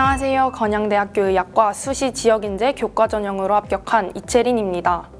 안녕하세요. 건양대학교 의학과 수시 지역인재 교과 전형으로 합격한 이채린입니다.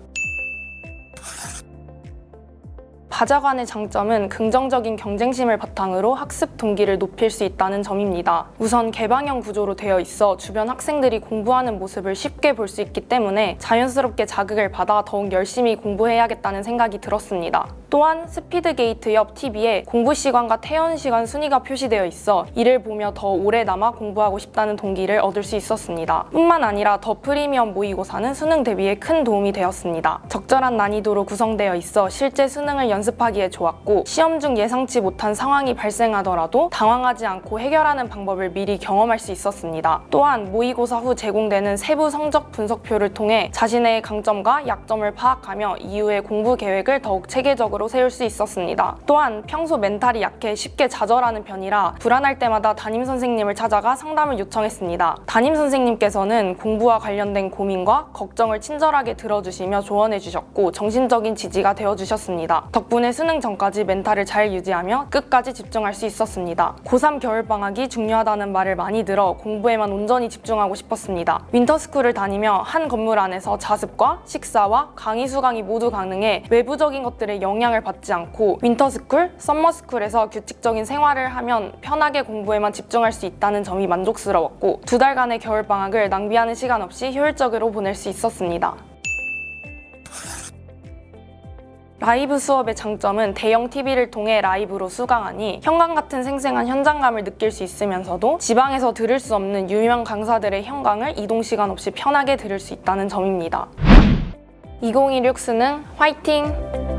바자관의 장점은 긍정적인 경쟁심을 바탕으로 학습 동기를 높일 수 있다는 점입니다. 우선 개방형 구조로 되어 있어 주변 학생들이 공부하는 모습을 쉽게 볼 수 있기 때문에 자연스럽게 자극을 받아 더욱 열심히 공부해야겠다는 생각이 들었습니다. 또한 스피드 게이트 옆 TV에 공부 시간과 퇴원 시간 순위가 표시되어 있어 이를 보며 더 오래 남아 공부하고 싶다는 동기를 얻을 수 있었습니다. 뿐만 아니라 더 프리미엄 모의고사는 수능 대비에 큰 도움이 되었습니다. 적절한 난이도로 구성되어 있어 실제 수능을 연습 하기에 좋았고 시험 중 예상치 못한 상황이 발생하더라도 당황하지 않고 해결하는 방법을 미리 경험할 수 있었습니다. 또한 모의고사 후 제공되는 세부 성적 분석표를 통해 자신의 강점과 약점을 파악하며 이후의 공부 계획을 더욱 체계적으로 세울 수 있었습니다. 또한 평소 멘탈이 약해 쉽게 좌절하는 편이라 불안할 때마다 담임 선생님을 찾아가 상담을 요청했습니다. 담임 선생님께서는 공부와 관련된 고민과 걱정을 친절하게 들어주시며 조언해 주셨고 정신적인 지지가 되어 주셨습니다. 덕분에 수능 전까지 멘탈을 잘 유지하며 끝까지 집중할 수 있었습니다. 고3 겨울방학이 중요하다는 말을 많이 들어 공부에만 온전히 집중하고 싶었습니다. 윈터스쿨을 다니며 한 건물 안에서 자습과 식사와 강의 수강이 모두 가능해 외부적인 것들의 영향을 받지 않고 윈터스쿨, 썸머스쿨에서 규칙적인 생활을 하면 편하게 공부에만 집중할 수 있다는 점이 만족스러웠고 두 달간의 겨울방학을 낭비하는 시간 없이 효율적으로 보낼 수 있었습니다. 라이브 수업의 장점은 대형 TV를 통해 라이브로 수강하니 현관 같은 생생한 현장감을 느낄 수 있으면서도 지방에서 들을 수 없는 유명 강사들의 현강을 이동 시간 없이 편하게 들을 수 있다는 점입니다. 2016 수능 화이팅!